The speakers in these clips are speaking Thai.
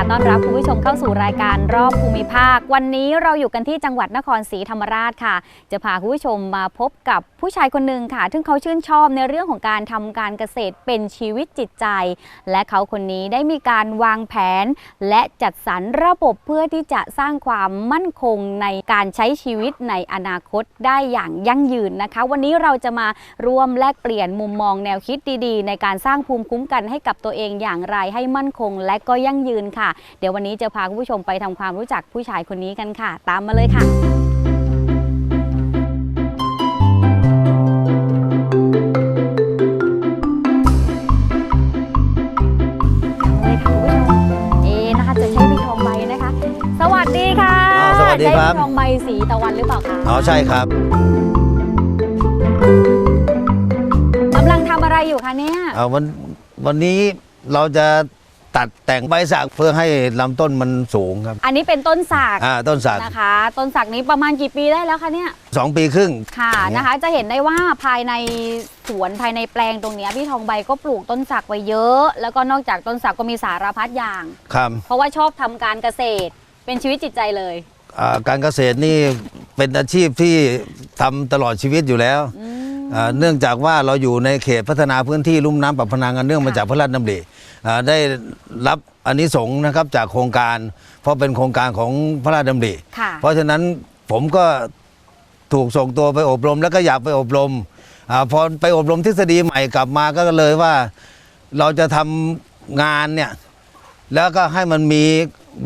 ค่ะต้อนรับคุณผู้ชมเข้าสู่รายการรอบภูมิภาค วันนี้เราอยู่กันที่จังหวัดนครศรีธรรมราชค่ะ จะพาคุณผู้ชมมาพบกับผู้ชายคนหนึ่งค่ะ ซึ่งเขาชื่นชอบในเรื่องของการทำการเกษตรเป็นชีวิตจิตใจ และเขาคนนี้ได้มีการวางแผน และจัดสรรระบบเพื่อที่จะสร้างความมั่นคงในการใช้ชีวิตในอนาคตได้อย่างยั่งยืนนะคะ วันนี้เราจะมาร่วมแลกเปลี่ยนมุมมองแนวคิดดีๆ ในการสร้างภูมิคุ้มกันให้กับตัวเองอย่างไรให้มั่นคง และก็ยั่งยืนค่ะเดี๋ยววันนี้จะพาคุณผู้ชมไปทำความรู้จักผู้ชายคนนี้กันค่ะ ตามมาเลยค่ะเลยค่ะคุณผู้ชมเอ๊ะนะคะจะใช่พี่ทองใบนะคะสวัสดีค่ะอ๋อสวัสดีครับใช่พี่ทองใบสีตะวันหรือเปล่าคะอ๋อใช่ครับกำลังทำอะไรอยู่คะเนี่ยเอาวันวันนี้เราจะ ตัดแต่งใบสักเพื่อให้ลำต้นมันสูงครับ อันนี้เป็นต้นสักอ่าต้นสักนะคะ ต้นสักนี้ประมาณกี่ปีได้แล้วคะเนี่ยสองปีครึ่งค่ะอย่างเงี้ยนะคะ จะเห็นได้ว่าภายในสวนภายในแปลงตรงเนี้ยพี่ทองใบก็ปลูกต้นสักไว้เยอะ แล้วก็นอกจากต้นสักก็มีสารพัดอย่าง ครับเพราะว่าชอบทำการเกษตรเป็นชีวิตจิตใจเลย อ่าการเกษตรนี่เป็นอาชีพที่ทำตลอดชีวิตอยู่แล้วอืมอ่าเนื่องจากว่าเราอยู่ในเขตพัฒนาพื้นที่ลุ่มน้ำปรับพนังกันเนื่องมาค่ะจากพระราชดำริอ่า ได้รับอันนี้สงส์นะครับจากโครงการ เพราะเป็นโครงการของพระราชดำริค่ะเพราะฉะนั้นผมก็ถูกส่งตัวไปอบรมแล้วก็อยากไปอบรมอาพอไปอบรมทฤษฎีใหม่กลับมาก็เลยว่าเราจะทำงานเนี่ยแล้วก็ให้มันมี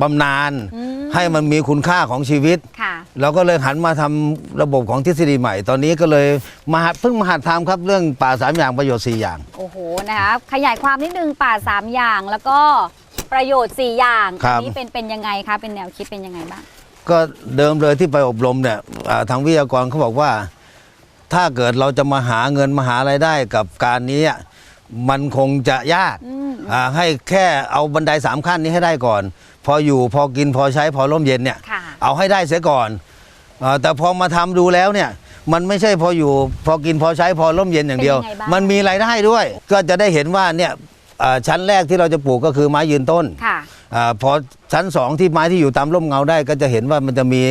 บำนาญอืมให้มันมีคุณค่าของชีวิต ค่ะเราก็เลยหันมาทำระบบของทฤษฎีใหม่ ตอนนี้ก็เลยมาหัดเพิ่งมาหัดทำครับเรื่องป่าสามอย่างประโยชน์สี่อย่าง โอ้โหนะคะขยายความนิดนึงป่าสามอย่างแล้วก็ประโยชน์ 4 อย่างครับอันี้เป็นเป็นยังไงคะเป็นแนวคิดเป็นยังไงบ้าง ก็เดิมเลยที่ไปอบรมเนี่ยอ่าทางวิทยากรเขาบอกว่า ถ้าเกิดเราจะมาหาเงินมาหาไรายได้กับการนี้อะมันคงจะยากอืม อ่าให้แค่เอาบันไดสามขั้นนี้ให้ได้ก่อน พออยู่พอกินพอใช้พอร่มเย็นเนี่ย ค่ะ เอาให้ได้เสียก่อนอาแต่พอมาทำดูแล้วเนี่ย มันไม่ใช่พออยู่พอกินพอใช้พอร่มเย็นอย่างเดียว เป็นยังไงบ้าง มันมีรายได้ด้วย ก็จะได้เห็นว่าเนี่ยอ่าชั้นแรกที่เราจะปลูกก็คือไม้ยืนต้น ค่ะ อาพอชั้นสองที่ไม้ที่อยู่ตามร่มเงาได้ก็จะเห็นว่ามันจะมี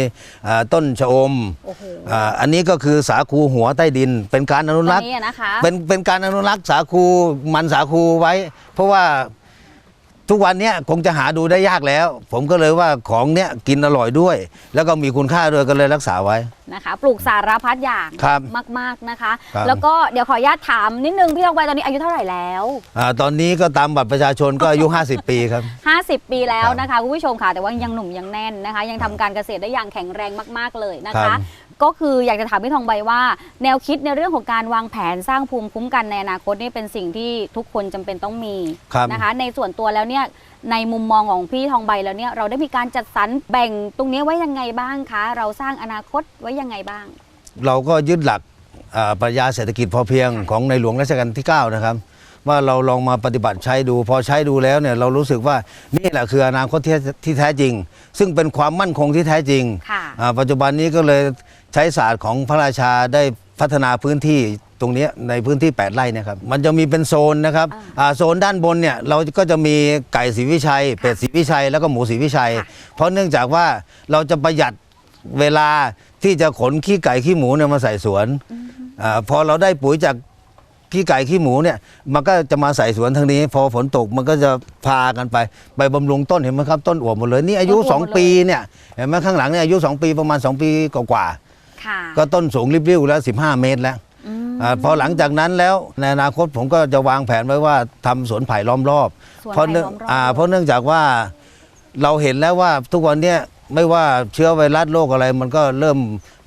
อ่าต้นชะอมโอ้โหอ่าอันนี้ก็คือสาคูหัวใต้ดิน เป็นการอนุตรัรกงษ์นี้อะนะคะ เป็นเป็นการอนุรักษ์สาคูมันสาคูไว้ เพราะว่า ทุกวันเนี้ยคงจะหาดูได้ยากแล้ว ผมก็เลยว่าของเนี้ยกินอร่อยด้วย แล้วก็มีคุณค่าด้วยก็เลยรักษาไว้ นะคะ ปลูกสารพัดอย่างครับมาก ๆนะคะ ครับ แล้วก็เดี๋ยวขออนุญาตถามนิดนึงพี่ทองใบตอนนี้อายุเท่าไหร่แล้วอาตอนนี้ก็ตามบัตรประชาชนก็อายุ 50 ปีครับ 50 ปีแล้วครับนะคะคุณผู้ชมค่ะแต่ว่ายังหนุ่มยังแน่นนะคะ ยังทำการเกษตรได้อย่างแข็งแรงมาก ๆเลยนะครัคะ บ ก็คืออยากจะถามพี่ทองใบว่า แนวคิดในเรื่องของการวางแผนสร้างภูมิคุ้มกันในอนาคตนี่เป็นสิ่งที่ทุกคนจำเป็นต้องมีครับนะคะ ในส่วนตัวแล้วเนี่ยในมุมมองของพี่ทองใบแล้วเนี่ยเราได้มีการจัดสรรแบ่งตรงนี้ไว้ยังไงบ้างคะ เราสร้างอนาคตไว้ยังไงบ้าง เราก็ยึดหลักอ่าปรัชญาเศรษฐกิจพอเพียงของในหลวงรัชกาลที่ 9 นะครับ ว่าเราลองมาปฏิบัติใช้ดู พอใช้ดูแล้วเนี่ยเรารู้สึกว่านี่แหละคืออนาคตที่ที่แท้จริง ซึ่งเป็นความมั่นคงที่แท้จริงค่ะอ่าปัจจุบันนี้ก็เลย ใช้ศาสตร์ของพระราชาได้พัฒนาพื้นที่ตรงเนี้ยในพื้นที่ 8 ไร่เนะครับ มันจะมีเป็นโซนนะครับอ่าอ่าโซนด้านบนเนี่ยเราก็จะมีไก่ศรีวิชัย เป็ดศรีวิชัย แล้วก็หมูศรีวิชัยค่ะเพราะเนื่องจากว่าเราจะประหยัดเวลาที่จะขนขี้ไก่ขี้หมูเนี่ยมาใส่สวนอาพอเราได้ปุ๋ยจากขี้ไก่ขี้หมูเนี่ยมันก็จะมาใส่สวนทางนี้ พอฝนตกมันก็จะพากันไปไปบำรุงต้นเห็นไหมครับต้นอวบหมดเลยนี่อายุต้นอวบหมดเลย2ปีเนี่ยเห็นไหมข้างหลังเนี่ยอายุ 2 ปีประมาณ 2 ปีกว่า ค่ะๆก็ต้นสูงริบๆแล้ว 15 เมตรแล้วอืมอ่าพอหลังจากนั้นแล้วในอนาคตผมก็จะวางแผนไว้ว่าทำสวนไผ่ล้อมรอบสวนเพราะไผ่เนื่องล้อมรอบอ่าเพราะเนื่องจากว่าเราเห็นแล้วว่าทุกวันเนี้ยไม่ว่าเชื้อไวรัสโรคอะไรมันก็เริ่ม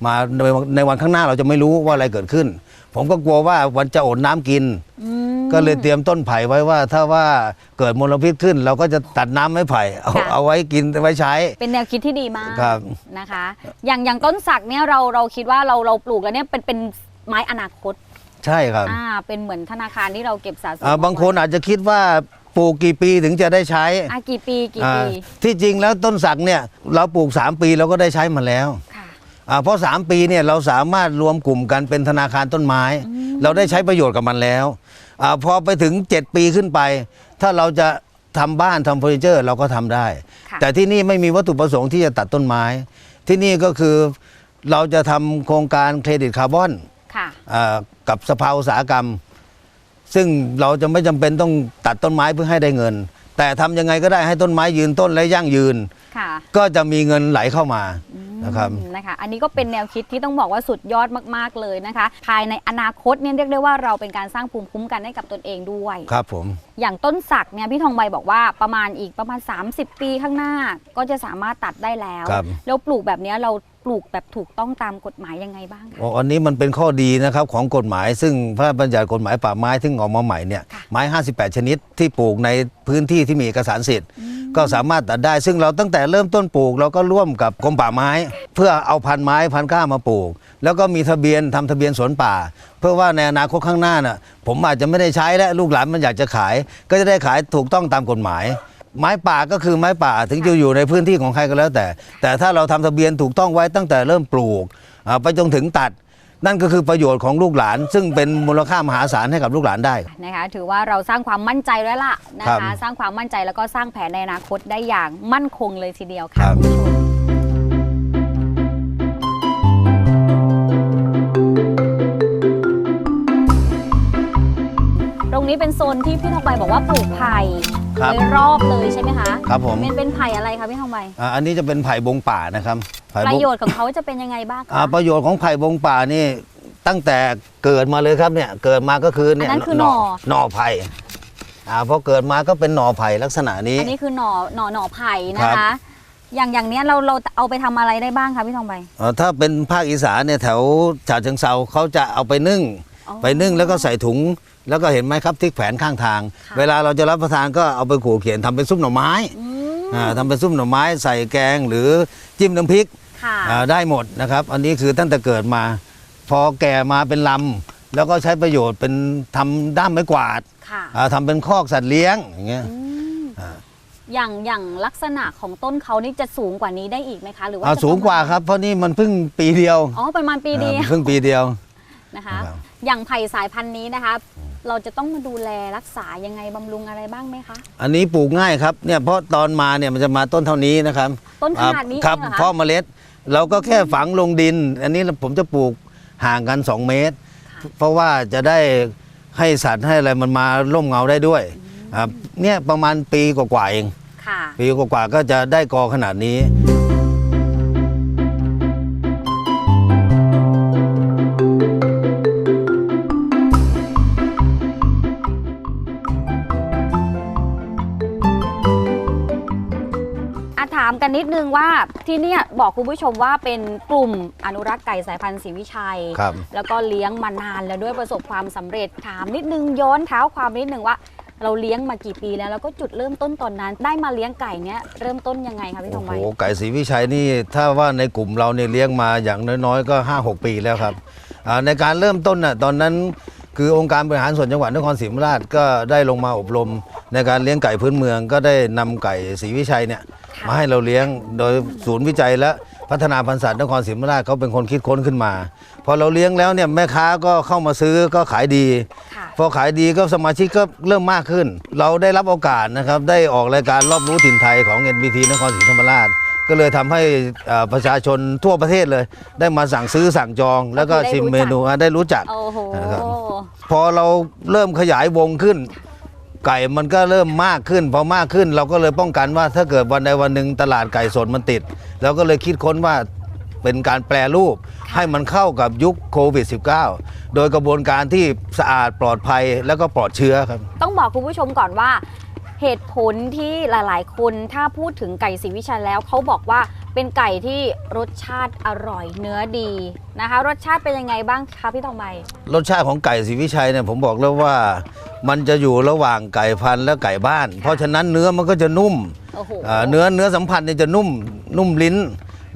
มาในวันในวันข้างหน้าเราจะไม่รู้ว่าอะไรเกิดขึ้น ผมก็กลัวว่าวันจะอดน้ำกินอืมก็เลยเตรียมต้นไผ่ไว้ว่า ถ้าว่าเกิดมลพิษขึ้น เราก็จะตัดน้ำไม้ไผ่เอาค่ะ เอาไว้กินไว้ใช้ เป็นแนวคิดที่ดีมากครับ นะคะ อย่างอย่างต้นสักเนี่ยเราเราคิดว่าเราเราปลูกแล้วเนี่ยเป็นเป็นไม้อนาคตใช่ครับอ่าเป็นเหมือนธนาคารที่เราเก็บสะสมอ่าเอไว้บางคนอาจจะคิดว่าปลูกกี่ปีถึงจะได้ใช้อะกี่ปีกี่อ่าปีที่จริงแล้วต้นสักเนี่ยเราปลูก 3 ปีเราก็ได้ใช้มาแล้วค่ะ อ่าเพราะ 3 ปีเนี่ยเราสามารถรวมกลุ่มกันเป็นธนาคารต้นไม้ เราได้ใช้ประโยชน์กับมันแล้วอาพอไปถึง 7 ปีขึ้นไป ถ้าเราจะทำบ้านทำเฟอร์นิเจอร์เราก็ทำได้ ค่ะ แต่ที่นี่ไม่มีวัตถุประสงค์ที่จะตัดต้นไม้ ที่นี่ก็คือเราจะทำโครงการเครดิตคาร์บอน ค่ะอ่ากับสภาอุตสาหกรรม ซึ่งเราจะไม่จำเป็นต้องตัดต้นไม้เพื่อให้ได้เงิน แต่ทำยังไงก็ได้ให้ต้นไม้ยืนต้นและยั่งยืน ค่ะก็จะมีเงินไหลเข้ามานะครับอืมนะคะ อันนี้ก็เป็นแนวคิดที่ต้องบอกว่าสุดยอดมากๆเลยนะคะ ภายในอนาคตเนี่ยเรียกได้ว่าเราเป็นการสร้างภูมิคุ้มกันให้กับตนเองด้วยครับผม อย่างต้นสักเนี่ยพี่ทองใบบอกว่าประมาณอีกประมาณ 30 ปีข้างหน้า ก็จะสามารถตัดได้แล้วครับแล้วปลูกแบบเนี้ยเราป ลูกแบบถูกต้องตามกฎหมายยังไงบ้างคะโอ้อันนี้มันเป็นข้อดีนะครับของกฎหมาย ซึ่งพระราชบัญญัติกฎหมายป่าไม้ซึ่งออกมาใหม่เนี่ยค่ะ ไม้ 58 ชนิดที่ปลูกในพื้นที่ที่มีเอกสารสิทธิ์ ก็สามารถตัดได้ ซึ่งเราตั้งแต่เริ่มต้นปลูกเราก็ร่วมกับกรมป่าไม้ เพื่อเอาพันไม้พันก้ามาปลูก แล้วก็มีทะเบียนทำทะเบียนสวนป่า เพื่อว่าในอนาคตข้างหน้าน่ะผมอาจจะไม่ได้ใช้และลูกหลานมันอยากจะขาย ก็จะได้ขายถูกต้องตามกฎหมาย ไม้ป่าก็คือไม้ป่าถึงจะอยู่ในพื้นที่ของใครก็แล้วแต่ แต่ถ้าเราทำทะเบียนถูกต้องไว้ตั้งแต่เริ่มปลูกอ่าไปจนถึงตัด นั่นก็คือประโยชน์ของลูกหลาน ซึ่งเป็นมูลค่ามหาศาลให้กับลูกหลานได้นะคะถือว่าเราสร้างความมั่นใจแล้วล่ะนะครัคะบสร้างความมั่นใจแล้วก็สร้างแผนในอนาคตได้อย่างมั่นคงเลยทีเดียวครัค่ะบคุณผู้ชมตรงนี้เป็นโซนที่พี่ทองใบบอกว่าปลูกไผ่ ครับ โดยรอบเลยใช่ไหมคะครับผม มันเป็นไผ่อะไรคะพี่ทองใบอ่าอันนี้จะเป็นไผ่บงป่านะครับไผ่ปบระงโยชน์ของเขาจะเป็นยังไงบ้างอ่าคะประโยชน์ของไผ่บงป่านี่ตั้งแต่เกิดมาเลยครับเนี่ยเกิดมาก็คือเนี่ยอันนั้นคือหน่อ หน่อไผ่อ่าพอเกิดมาก็เป็นหน่อไผ่ลักษณะนี้ อันนี้คือหน่อหน่อหน่อไผ่นะครัคะ บ อย่างอย่างเนี้ยเราเราเอาไปทำอะไรได้บ้างคะพี่ทองใบ เอ่อถ้าเป็นภาคอีสานเนี่ยแถวฉะเชิงเซาเขาจะเอาไปนึ่งอ๋อ ไปนึ่งแล้วก็ใส่ถุง แล้วก็เห็นไหมครับที่แขวนข้างทางค่ะเวลาเราจะรับประทานก็เอาไปขู่เขียนทำเป็นซุปหน่อไม้อืมอ่าทำเป็นซุปหน่อไม้ใส่แกงหรือจิ้มน้ำพริกค่ะอ่าได้หมดนะครับ อันนี้คือตั้งแต่เกิดมา พอแก่มาเป็นลำแล้วก็ใช้ประโยชน์เป็นทำด้ามไม้กวาดค่ะอ่าทำเป็นคอกสัตว์เลี้ยงอย่างเงี้ยอืมอ่าอย่างอย่างลักษณะของต้นเขานี่จะสูงกว่านี้ได้อีกไหมคะหรือว่าอ่าจะสูงกว่าครับเพราะนี่มันเพิ่งปีเดียวอ๋อประมาณปีเดียวอ่าเพิ่งปีเดียว นะคะครับอย่างไผ่สายพันธุ์นี้นะคะ เราจะต้องมาดูแลรักษายังไงบำรุงอะไรบ้างไหมคะ อันนี้ปลูกง่ายครับเนี่ยเพราะตอนมาเนี่ยมันจะมาต้นเท่านี้นะครับต้นขนาดนี้อ่ครับเองเหรอเพราะคะเมล็ดเราก็แค่ฝังลงดิน อันนี้ผมจะปลูกห่างกัน 2 เมตร เพราะว่าจะได้ให้สัตว์ให้อะไรมันมาร่มเงาได้ด้วยอ่าเนี่ยประมาณปีกว่าๆเองค่ะปีกว่าๆก็จะได้กอขนาดนี้ กันนิดนึงว่าที่เนี่ยบอกคุณผู้ชมว่าเป็นกลุ่มอนุรักษ์ไก่สายพันธุ์ศรีวิชัย ครับ แล้วก็เลี้ยงมานานแล้วด้วยประสบความสำเร็จถามนิดนึงย้อนเท้าความนิดนึงว่า เราเลี้ยงมากี่ปีแล้วแล้วก็จุดเริ่มต้นตอนนั้น ได้มาเลี้ยงไก่เนี้ยเริ่มต้นยังไงคะพี่ทโอ้องโหใบไก่ศรีวิชัยนี่ถ้าว่าในกลุ่มเราเนี่ยเลี้ยงมาอย่างน้อยๆ ก็ 5-6 ปีแล้วครับอ่าในการเริ่มต้นน่ะตอนนั้นคือองค์การบริหารส่วนจังหวัดนครศรีธรรมราชก็ได้ลงมาอบรม ในการเลี้ยงไก่พื้นเมืองก็ได้นำไก่ศรีวิชัยเนี่ย มาให้เราเลี้ยงโดยศูนย์วิจัยและพัฒนาพันธุ์สัตว์นครศรีธรรมราชเขาเป็นคนคิดค้นขึ้นมา พอเราเลี้ยงแล้วเนี่ยแม่ค้าก็เข้ามาซื้อก็ขายดีค่ะพอขายดีก็สมาชิกก็เริ่มมากขึ้น เราได้รับโอกาสนะครับได้ออกรายการรอบรู้ถิ่นไทยของ NBT นครศรีธรรมราชก็เลยทำให้เอ่อประชาชนทั่วประเทศเลย ได้มาสั่งซื้อสั่งจอง แล้วก็ก็คือได้ชิมรู้จักเมนูอะได้รู้จักโอ้โหนะครับพอเราเริ่มขยายวงขึ้น ไก่มันก็เริ่มมากขึ้นพอมากขึ้น เราก็เลยป้องกันว่าถ้าเกิดวันใดวันหนึ่งตลาดไก่สดมันติดเราก็เลยคิดค้นว่าเป็นการแปรรูปให้มันเข้ากับยุคโควิด -19 โดยกระบวนการที่สะอาดปลอดภัยแล้วก็ปลอดเชื้อครับ ต้องบอกคุณผู้ชมก่อนว่า เหตุผลที่หลาย ๆ คนถ้าพูดถึงไก่ศรีวิชัยแล้วเขาบอกว่า เป็นไก่ที่รสชาติอร่อยเนื้อดีนะคะ รสชาติเป็นยังไงบ้างคะพี่ทองใบรสชาติของไก่ศรีวิชัยเนี่ยผมบอกแล้วว่า มันจะอยู่ระหว่างไก่พันธุ์และไก่บ้าน เพราะฉะนั้นเนื้อมันก็จะนุ่มโอ้โหอ่าเนื้อเนื้อสัมผัสเนี่ยจะนุ่มนุ่มลิ้น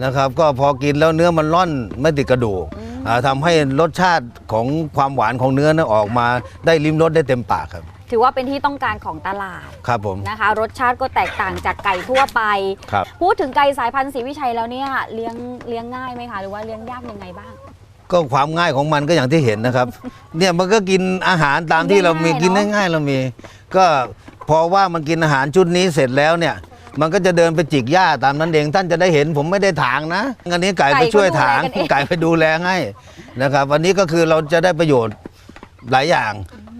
นะครับ ก็พอกินแล้วเนื้อมันร่อนไม่ติดกระดูกอ่าทำให้รสชาติของความหวานของเนื้อนะออกมาได้ลิ้มรสได้เต็มปากครับ ถือว่าเป็นที่ต้องการของตลาดครับผม นะคะ รสชาติก็แตกต่างจากไก่ทั่วไป ครับ พูดถึงไก่สายพันธุ์ศรีวิชัยแล้วเนี่ยเลี้ยงเลี้ยงง่ายไหมคะหรือว่าเลี้ยงยากยังไงบ้าง ก็ความง่ายของมันก็อย่างที่เห็นนะครับ เนี่ยมันก็กินอาหารตามที่เรามีง่ายๆกินเนอะง่ายๆเรามี ก็พอว่ามันกินอาหารชุดนี้เสร็จแล้วเนี่ย มันก็จะเดินไปจิกหญ้าตามนั้นเองท่านจะได้เห็นผมไม่ได้ถางนะอันนี้ไก่ไปช่วยถางไก่ไปดูแลให้นะครับ วันนี้ก็คือเราจะได้ประโยชน์หลายอย่าง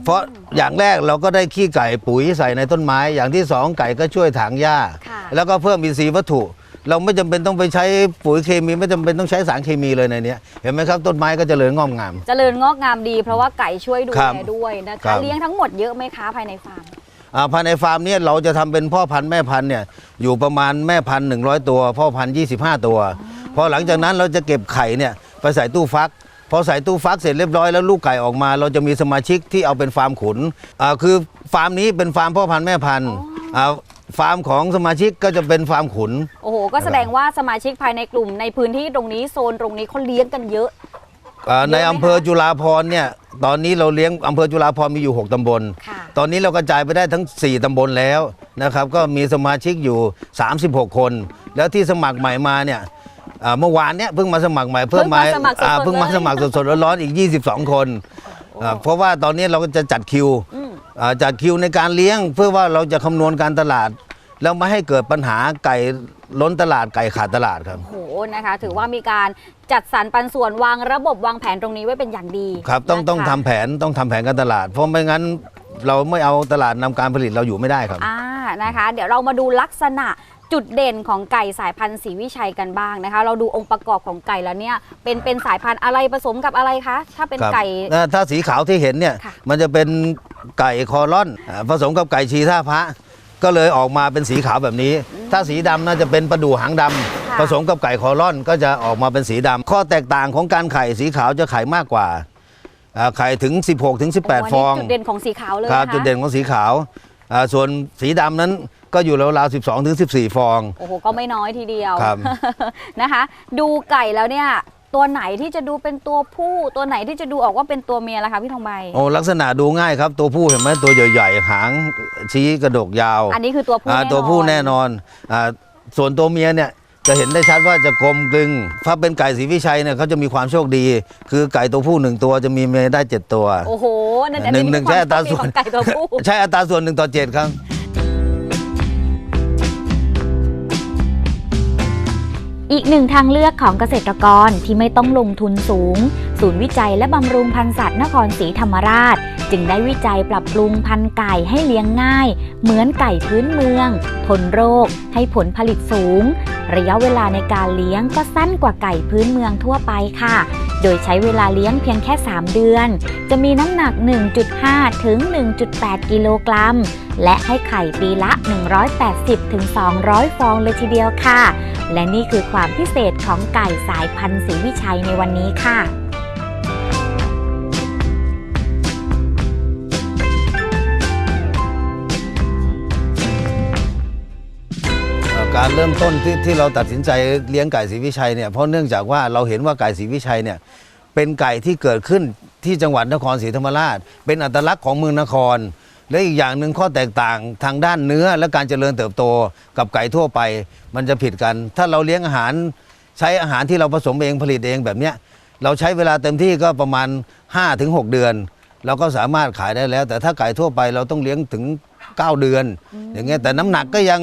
เพราะอย่างแรกเราก็ได้ขี้ไก่ปุ๋ยใส่ในต้นไม้ อย่างที่สองไก่ก็ช่วยถางหญ้า ค่ะ แล้วก็เพิ่มอินทรีย์วัตถุ เราไม่จำเป็นต้องไปใช้ปุ๋ยเคมี ไม่จำเป็นต้องใช้สารเคมีเลยในเนี้ยเห็นไหมครับต้นไม้ก็เจริญงอกงาม เจริญงอกงามดีเพราะว่าไก่ช่วยดูครับแลด้วยนะครัคะ บ เลี้ยงทั้งหมดเยอะไหมคะภายในฟาร์ม อ่าภายในฟาร์มเนี่ยเราจะทำเป็นพ่อพันธุ์แม่พันธุ์เนี่ยอยู่ประมาณแม่พันธุ์100 ตัว พ่อพันธุ์25 ตัว พอหลังจากนั้นเราจะเก็บไข่เนี่ยไปใส่ตู้ฟัก พอใส่ตู้ฟักเสร็จเรียบร้อยแล้วลูกไก่ออกมา เราจะมีสมาชิกที่เอาเป็นฟาร์มขุนอ่าคือฟาร์มนี้เป็นฟาร์มพ่อพันธุ์แม่พันธุ์อ่าฟาร์มของสมาชิกก็จะเป็นฟาร์มขุน โอ้โห ก็แสดงว่าสมาชิกภายในกลุ่มในพื้นที่ตรงนี้โซนตรงนี้เขาเลี้ยงกันเยอะ อ่าในเยอะไหมอำเภอจุฬาภรณ์เนี่ยตอนนี้เราเลี้ยงอำเภอจุฬาภรณ์มีอยู่ 6ตำบล ค่ะ ตอนนี้เรากระจายไปได้ทั้ง 4ตำบลแล้วนะครับ ก็มีสมาชิกอยู่ 36 คน แล้วที่สมัครใหม่มาเนี่ย อ่าเมื่อวานเนี่ยเพิ่งมาสมัครใหม่เพิ่มมาเพิ่งมาสมัครสดๆอ่าเพิ่งมาเลยสมัครสดๆร้อนๆอีก 22 คนอ่าเพราะว่าตอนนี้เราก็จะจัดคิวอืมอ่าจัดคิวในการเลี้ยง เพื่อว่าเราจะคำนวณการตลาด แล้วไม่ให้เกิดปัญหาไก่ล้นตลาดไก่ขาดตลาดครับโอ้โหนะคะ ถือว่ามีการจัดสรรปันส่วนวางระบบวางแผนตรงนี้ไว้เป็นอย่างดีครับต้องนะคะต้องทำแผนต้องทำแผนการตลาด เพราะไม่งั้นเราไม่เอาตลาดนำการผลิตเราอยู่ไม่ได้ครับ อ่านะคะ เดี๋ยวเรามาดูลักษณะ จุดเด่นของไก่สายพันธุ์ศรีวิชัยกันบ้างนะคะ เราดูองค์ประกอบของไก่แล้วเนี่ยเป็นเป็นสายพันธุ์อะไรผสมกับอะไรคะ ถ้าเป็นครับไก่เอ่อถ้าสีขาวที่เห็นเนี่ย ค่ะ มันจะเป็นไก่คอร่อนอ่าผสมกับไก่ชีท่าพระ ก็เลยออกมาเป็นสีขาวแบบนี้ ถ้าสีดำน่าจะเป็นประดู่หางดำค่ะผสมกับไก่คอร่อนก็จะออกมาเป็นสีดำข้อแตกต่างของการไข่สีขาวจะไข่มากกว่าอ่าไข่ถึง 16 ถึงโอ้18อันฟนี้องจุดเด่นของสีขาวเลยครับนะคะจุดเด่นของสีขาว อ่าส่วนสีดำนั้นก็อยู่ราวๆ12ถึง14 ฟอง โอ้โห ก็ไม่น้อยทีเดียว ครับ นะคะ ดูไก่แล้วเนี่ย ตัวไหนที่จะดูเป็นตัวผู้ ตัวไหนที่จะดูออกว่าเป็นตัวเมียล่ะคะพี่ทองใบ โอ้ลักษณะดูง่ายครับ ตัวผู้เห็นไหมตัวใหญ่ๆ หางชี้กระดกยาวอันนี้คือตัวผู้อ่าแน่นอน ตัวผู้แน่นอนอ่าส่วนตัวเมียเนี่ย จะเห็นได้ชัดว่าจะกลมกลึง ถ้าเป็นไก่สีวิชัยเนี่ยเขาจะมีความโชคดี คือไก่ตัวผู้หนึ่งตัวจะมีเมียได้เจ็ดตัวโอ้โหนั่นอันหนึ่นี้งหนึ่งคือใช่อัตราความโชคดีส่วนของไก่ตัวผู้ใช่อัตราส่วนหนึ่งต่อเจ็ดครับอีกหนึ่งทางเลือกของเกษตรกรที่ไม่ต้องลงทุนสูง ศูนย์วิจัยและบำรุงพันธุ์สัตว์นครศรีธรรมราช จึงได้วิจัยปรับปรุงพันธุ์ไก่ให้เลี้ยงง่าย เหมือนไก่พื้นเมือง ทนโรค ให้ผลผลิตสูง ระยะเวลาในการเลี้ยงก็สั้นกว่าไก่พื้นเมืองทั่วไปค่ะ โดยใช้เวลาเลี้ยงเพียงแค่ 3 เดือน จะมีน้ำหนัก 1.5 ถึง 1.8 กิโลกรัม และให้ไข่ปีละ 180 ถึง 200 ฟองเลยทีเดียวค่ะ และนี่คือความพิเศษของไก่สายพันธุ์ศรีวิชัยในวันนี้ค่ะ การเริ่มต้นที่ที่เราตัดสินใจเลี้ยงไก่ศรีวิชัยเนี่ยเพราะเนื่องจากว่าเราเห็นว่าไก่ศรีวิชัยเนี่ยเป็นไก่ที่เกิดขึ้นที่จังหวัดนครศรีธรรมราช เป็นอัตลักษณ์ของเมืองนคร และอีกอย่างหนึ่งข้อแตกต่างทางด้านเนื้อและการเจริญเติบโตกับไก่ทั่วไป มันจะผิดกัน ถ้าเราเลี้ยงอาหารใช้อาหารที่เราผสมเองผลิตเองแบบเนี้ยเราใช้เวลาเต็มที่ก็ประมาณ 5-6 เดือน เราก็สามารถขายได้แล้ว แต่ถ้าไก่ทั่วไปเราต้องเลี้ยงถึง 9 เดือน อย่างเงี้ยแต่น้ำหนักก็ยัง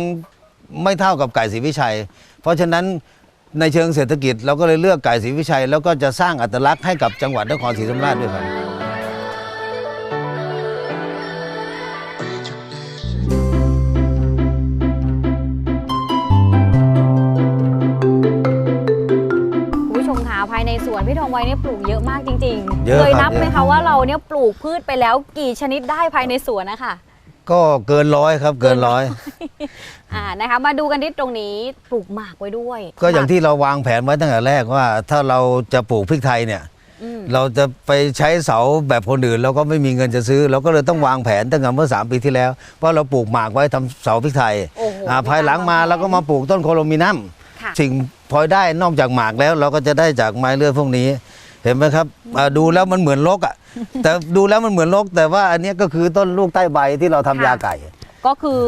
ไม่เท่ากับไก่ศรีวิชัย เพราะฉะนั้นในเชิงเศรษฐกิจเราก็เลยเลือกไก่ศรีวิชัย แล้วก็จะสร้างอัตลักษณ์ให้กับจังหวัดนครศรีธรรมราชด้วยครับวทองไวเนี่ยปลูกเยอะมากจริงเยๆอะเคยครับนับไหมเยอะคะว่าเราเนี่ยปลูกพืชไปแล้วกี่ชนิดได้ภายในสวนนะคะ ก็เกินร้อยครับเกินร้อย อ่านะคะ มาดูกันที่ตรงนี้ปลูกหมากไว้ด้วยก็อย่างหมที่เราวางแผนไว้ตั้งแต่แรกว่า ถ้าเราจะปลูกพริกไทยเนี่ย อืมเราจะไปใช้เสาแบบคนอื่นเราก็ไม่มีเงินจะซื้อ เราก็เลยต้องวางแผนตั้งแต่เมื่อ 3 ปีที่แล้วเพราะเราปลูกหมากไว้ทำเสาพริกไทยโอ้โหอ่าภายหลังมาเราก็มาปลูกต้นโคโลมินัม ค่ะ สิ่งพลอยได้นอกจากหมากแล้วเราก็จะได้จากไม้เลือดพวกนี้ เห็นไหมครับอ่าดูแล้วมันเหมือนลกอะ แต่ดูแล้วมันเหมือนลก แต่ว่าอันเนี้ยก็คือต้นลูกใต้ใบที่เราทำยาไก่ ก็คือ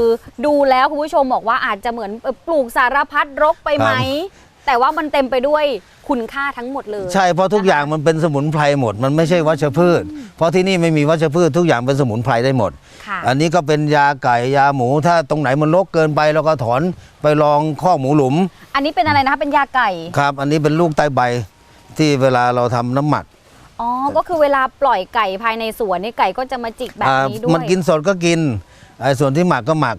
ดูแล้วคุณผู้ชมบอกว่าอาจจะเหมือนเอ่อปลูกสารพัดรกไปไหมครับแต่ว่ามันเต็มไปด้วยคุณค่าทั้งหมดเลย ใช่เพราะทุกอย่างมันเป็นสมุนไพรหมด มันไม่ใช่วัชพืช เพราะที่นี่ไม่มีวัชพืชทุกอย่างเป็นสมุนไพรได้หมดค่ะอันนี้ก็เป็นยาไก่ยาหมู ถ้าตรงไหนมันรกเกินไปเราก็ถอนไปลองข้อกหมูหลุม อันนี้เป็นอะไรนะคะเป็นยาไก่ครับ อันนี้เป็นลูกใต้ใบที่เวลาเราทำน้ำหมักอ๋อก็คือเวลาปล่อยไก่ภายในสวนนี่ไก่ก็จะมาจิกแบบอ่านี้ด้วยมันกินสดก็กิน ไอ้ส่วนที่หมักก็หมัก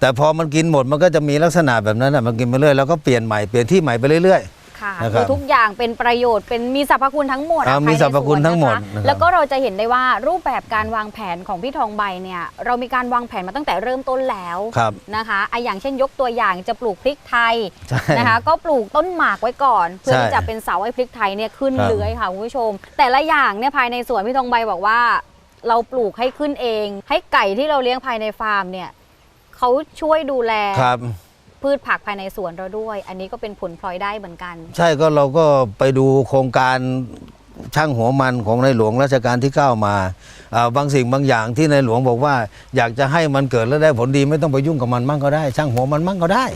แต่พอมันกินหมดมันก็จะมีลักษณะแบบนั้นน่ะมันกินไปเรื่อยแล้วก็เปลี่ยนใหม่เปลี่ยนที่ใหม่ไปเรื่อยค่ะนะครับคือทุกอย่างเป็นประโยชน์เป็นมีสรรพคุณทั้งหมดอะอ่าภายในมีสรรพคุณสวนทั้งหมดนะะนะครับแล้วก็เราจะเห็นได้ว่ารูปแบบการวางแผนของพี่ทองใบเนี่ยเรามีการวางแผนมาตั้งแต่เริ่มต้นแล้วครับนะคะอะอย่างเช่นยกตัวอย่างจะปลูกพริกไทยใช่นะคะก็ปลูกต้นหมากไว้ก่อน เพื่อใช่ที่จะเป็นเสาให้พริกไทยเนี่ยขึ้นครับเลื้อยค่ะคุณผู้ชม แต่ละอย่างเนี่ยภายในสวนพี่ทองใบบอกว่า เราปลูกให้ขึ้นเอง ให้ไก่ที่เราเลี้ยงภายในฟาร์มเนี่ยเขาช่วยดูแลครับพืชผักภายในสวนเราด้วย อันนี้ก็เป็นผลพลอยได้เหมือนกัน ใช่ก็เราก็ไปดูโครงการช่างหัวมันของในหลวงรัชกาลที่ 9 มาอ่าบางสิ่งบางอย่างที่ในหลวงบอกว่า อยากจะให้มันเกิดแล้วได้ผลดีไม่ต้องไปยุ่งกับมันมั่งก็ได้ ช่างหัวมันมั่งก็ได้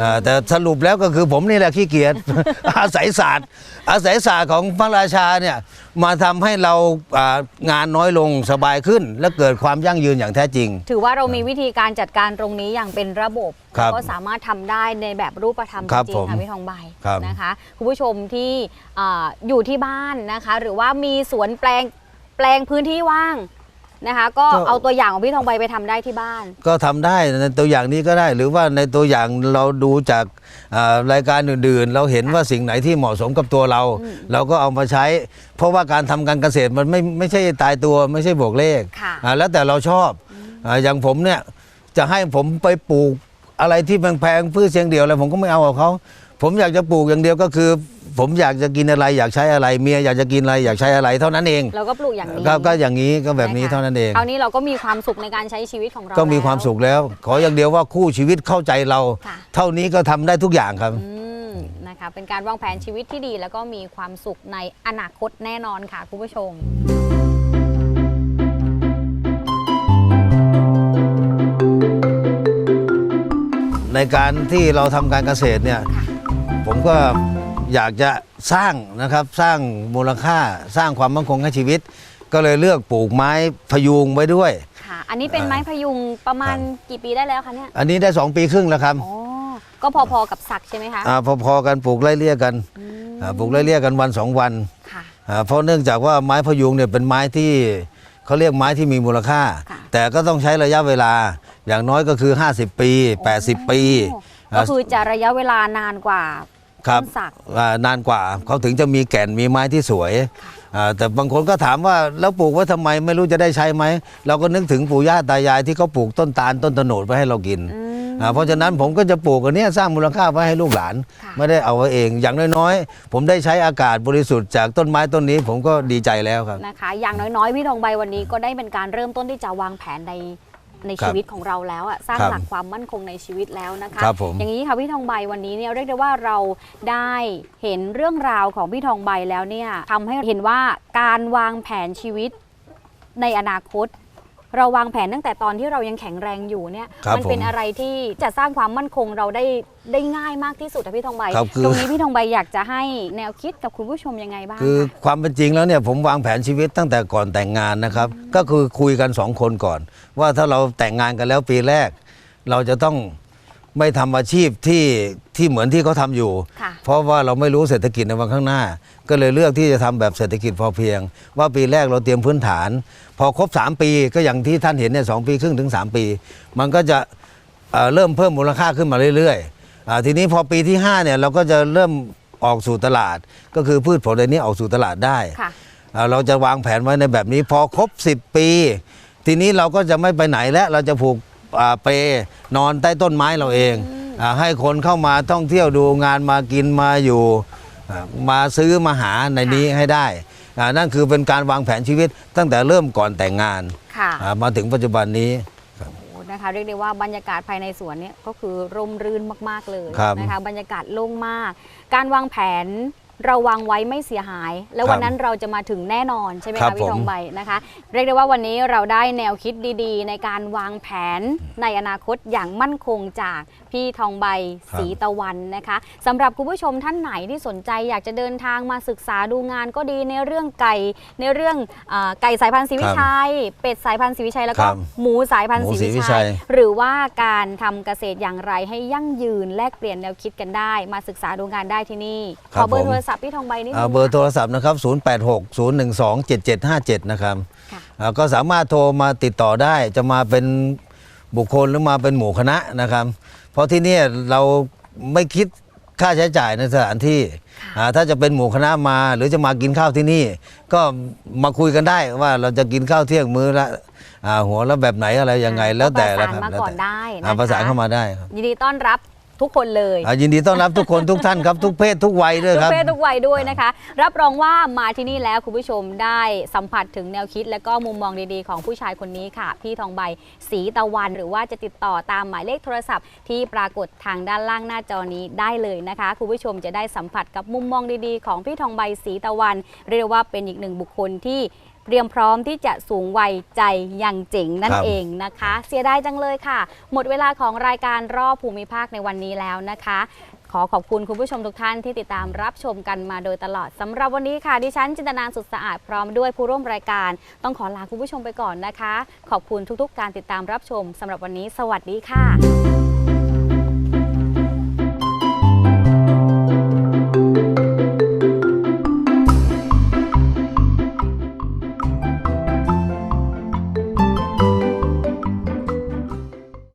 อ่าแต่สรุปแล้วก็คือผมนี่แหละขี้เกียจ อาศัยศาสตร์ อาศัยศาสตร์ของพระราชาเนี่ยมาทำให้เราอ่างานน้อยลงสบายขึ้น และเกิดความยั่งยืนอย่างแท้จริง ถือว่าเรามีวิธีการจัดการตรงนี้อย่างเป็นระบบครับแล้วก็สามารถทำได้ในแบบรูปธรรมคจรับริผงมๆค่ะพี่ทองใบครับ นะคะคุณผู้ชมที่อ่าอยู่ที่บ้านนะคะ หรือว่ามีสวนแปลงแปลงพื้นที่ว่าง นะคะก็ เอาตัวอย่างของพี่ทองใบไปทำได้ที่บ้าน ก็ทำได้ในตัวอย่างนี้ก็ได้ หรือว่าในตัวอย่างเราดูจากอ่ารายการอื่นๆ เราเห็นว่าสิ่งไหนที่เหมาะสมกับตัวเรา เราก็เอามาใช้ เพราะว่าการทำการเกษตรมันไม่ไม่ใช่ตายตัวไม่ใช่บวกเลขค่ะอ่าแล้วแต่เราชอบอาอย่างผมเนี่ยจะให้ผมไปปลูกอะไรที่แพงๆพืชเชียงเดียวอะไรผมก็ไม่เอากับเขา ผมอยากจะปลูกอย่างเดียวก็คือ ผมอยากจะกินอะไรอยากใช้อะไรเมียอยากจะกินอะไรอยากใช้อะไรเท่านั้นเองเราก็ปลูกอย่างนี้ก็ก็อย่างนี้ก็แบบนี้ะคะเท่านั้นเองคราวนี้เราก็มีความสุขในการใช้ชีวิตของเราก็มีความสุขแล้ว ขออย่างเดียวว่าคู่ชีวิตเข้าใจเราค่ะเท่านี้ก็ทำได้ทุกอย่างครับอืมนะคะเป็นการวางแผนชีวิตที่ดี แล้วก็มีความสุขในอนาคตแน่นอนค่ะคุณผู้ชมในการที่เราทำการเกษตรเนี่ย ผมก็อยากจะสร้างนะครับสร้างมูลค่าสร้างความมั่นคงให้ชีวิต ก็เลยเลือกปลูกไม้พยุงไว้ด้วย ค่ะ อันนี้เป็นไม้พยุงประมาณกี่ปีได้แล้วคะเนี่ยอันนี้ได้ 2 ปีครึ่งแล้วครับอ๋อก็พอๆกับสักใช่ไหมคะอ่าพอๆกันปลูกไล่เลี่ยกันอืมอ่าปลูกไล่เลี่ยกันวันสองวันค่ะ อ่าเพราะเนื่องจากว่าไม้พยุงเนี่ยเป็นไม้ที่เขาเรียกไม้ที่มีมูลค่า ค่ะ แต่ก็ต้องใช้ระยะเวลาอย่างน้อยก็คือ 50 ปี 80 ปีโอ้ก็คือจะระยะเวลานานกว่า ครับต้นสัก อ่านานกว่าเขาถึงจะมีแก่นมีไม้ที่สวยอ่าแต่บางคนก็ถามว่าแล้วปลูกไว้ทำไมไม่รู้จะได้ใช้ไหมเราก็นึกถึงปู่ย่าตายายที่เขาปลูกต้นตาลต้นตะโนดไว้ให้เรากินอืมอ่าเพราะฉะนั้นผมก็จะปลูกอันเนี้ยสร้างมูลค่าไว้ให้ลูกหลาน ค่ะ ไม่ได้เอาไว้เองอย่างน้อยๆ ผมได้ใช้อากาศบริสุทธิ์จากต้นไม้ต้นนี้ ผมก็ดีใจแล้วครับ นะคะ อย่างน้อยๆ พี่ทองใบวันนี้ก็ได้เป็นการเริ่มต้นที่จะวางแผนใน ในครับชีวิตของเราแล้วอะสร้างครับหลักความมั่นคงในชีวิตแล้วนะคะครับผมอย่างนี้ค่ะพี่ทองใบวันนี้เนี่ยเรียกได้ว่าเราได้เห็นเรื่องราวของพี่ทองใบแล้วเนี่ยทำให้เห็นว่าการวางแผนชีวิตในอนาคต เราวางแผนตั้งแต่ตอนที่เรายังแข็งแรงอยู่เนี่ยครับมัเป็นผมอะไรที่จะสร้างความมั่นคงเราได้ได้ง่ายมากที่สุดอะพี่ทองใบครับคือ ตรงนี้พี่ทองใบอยากจะให้แนวคิดกับคุณผู้ชมยังไงบ้างคือคะความเป็นจริงแล้วเนี่ยผมวางแผนชีวิตตั้งแต่ก่อนแต่งงานนะครับ ก็คือคุยกันสองคนก่อน ว่าถ้าเราแต่งงานกันแล้วปีแรก เราจะต้องไม่ทำอาชีพที่ที่เหมือนที่เขาทำอยู่ ค่ะ เพราะว่าเราไม่รู้เศรษฐกิจในวันข้างหน้า ก็เลยเลือกที่จะทำแบบเศรษฐกิจพอเพียง ว่าปีแรกเราเตรียมพื้นฐาน พอครบ 3 ปีก็อย่างที่ท่านเห็นเนี่ยสองปีครึ่งถึง 3 ปี มันก็จะเอ่อเริ่มเพิ่มมูลค่าขึ้นมาเรื่อยๆอ่าทีนี้พอปีที่5เนี่ยเราก็จะเริ่มออกสู่ตลาด ก็คือพืชผลในนี้ออกสู่ตลาดได้ค่ะอ่าเราจะวางแผนไว้ในแบบนี้พอครบ 10 ปี ทีนี้เราก็จะไม่ไปไหนแล้วเราจะผูกอ่าเปนอนใต้ต้นไม้เราเองอา ให้คนเข้ามาท่องเที่ยวดูงานมากินมาอยู่อ่ามาซื้อมาหาในนี้ให้ได้อ่านั่นคือเป็นการวางแผนชีวิตตั้งแต่เริ่มก่อนแต่งงานค่ะอ่ามาถึงปัจจุบันนี้โอ้นะคะเรียกได้ว่าบรรยากาศภายในสวนเนี่ยก็คือร่มรื่นมาก ๆ เลยครับนะคะบรรยากาศโล่งมาก การวางแผนเราวางไว้ไม่เสียหาย แล้วครับวันนั้นเราจะมาถึงแน่นอนใช่ไหมครัคะบพี่ทองผมใบนะคะ เรียกได้ว่าวันนี้เราได้แนวคิดดีๆ ในการวางแผนในอนาคตอย่างมั่นคงจากพี่ทองใบครับสีตะวันนะคะสำหรับคุณผู้ชมท่านไหนที่สนใจอยากจะเดินทางมาศึกษาดูงานก็ดีในเรื่องไก่ในเรื่องอาไก่สายพันธุ์ศรีวิชัย เป็ดสายพันธุ์ศรีวิชัยแล้วก็ครับหมูสายพันธุ์ศรีหมูศรีวิวิชัชัย ย หรือว่าการทำเกษตรอย่างไรให้ยั่งยืนแลกเปลี่ยนแนวคิดกันได้ มาศึกษาดูงานได้ที่นี่ขอเบอร์โทรศัพท์พี่ทองใบนิดนึอ่าง เบอร์โทรศัพท์นะครับ 086 012 7757 นะครับค่ะ อ่าก็สามารถโทรมาติดต่อได้ จะมาเป็นบุคคลหรือมาเป็นหมู่คณะนะครับเพ ราะที่เนี่ยเราไม่คิดค่าใช้จ่ายในสถานที่อ่าถ้าจะเป็นหมู่คณะมาหรือจะมากินข้าวที่นี่ ก็มาคุยกันได้ว่าเราจะกินข้าวเที่ยงมื้อละอ่าหัวละแบบไหนอะไรยังไงแล้วแต่ก็ละประคสานรับมาแล้วก่อนแต่ได้นะอ่าคะประสานเข้ามาได้ครับยินดีต้อนรับ ทุกคนเลยอ่ายินดีต้อนรับทุกคนทุกท่านครับทุกเพศทุกวัยด้วยทุคกรับเพศทุกวัยด้วยนะคะ รับรองว่ามาที่นี่แล้วคุณผู้ชมได้สัมผัสถึงแนวคิด และก็มุมมองดีๆ ของผู้ชายคนนี้ค่ะ พี่ทองใบสีตะวัน หรือว่าจะติดต่อตามหมายเลขโทรศัพท์ ที่ปรากฏทางด้านล่างหน้าจอนี้ได้เลยนะคะคุณผู้ชมจะได้สัมผัสกับมุมมองดีๆ ของพี่ทองใบสีตะวัน เรียกว่าเป็นอีกหนึ่งบุคคลที่ เตรียมพร้อมที่จะสูงวัยใจยังเจ๋งนั่นครับ เองนะคะ เสียดายจังเลยค่ะ หมดเวลาของรายการรอบภูมิภาคในวันนี้แล้วนะคะ ขอขอบคุณคุณผู้ชมทุกท่านที่ติดตามรับชมกันมาโดยตลอดสำหรับวันนี้ค่ะ ดิฉันจินตนาสุดสะอาดพร้อมด้วยผู้ร่วมรายการ ต้องขอลาคุณผู้ชมไปก่อนนะคะ ขอบคุณทุกๆ การติดตามรับชมสำหรับวันนี้ สวัสดีค่ะ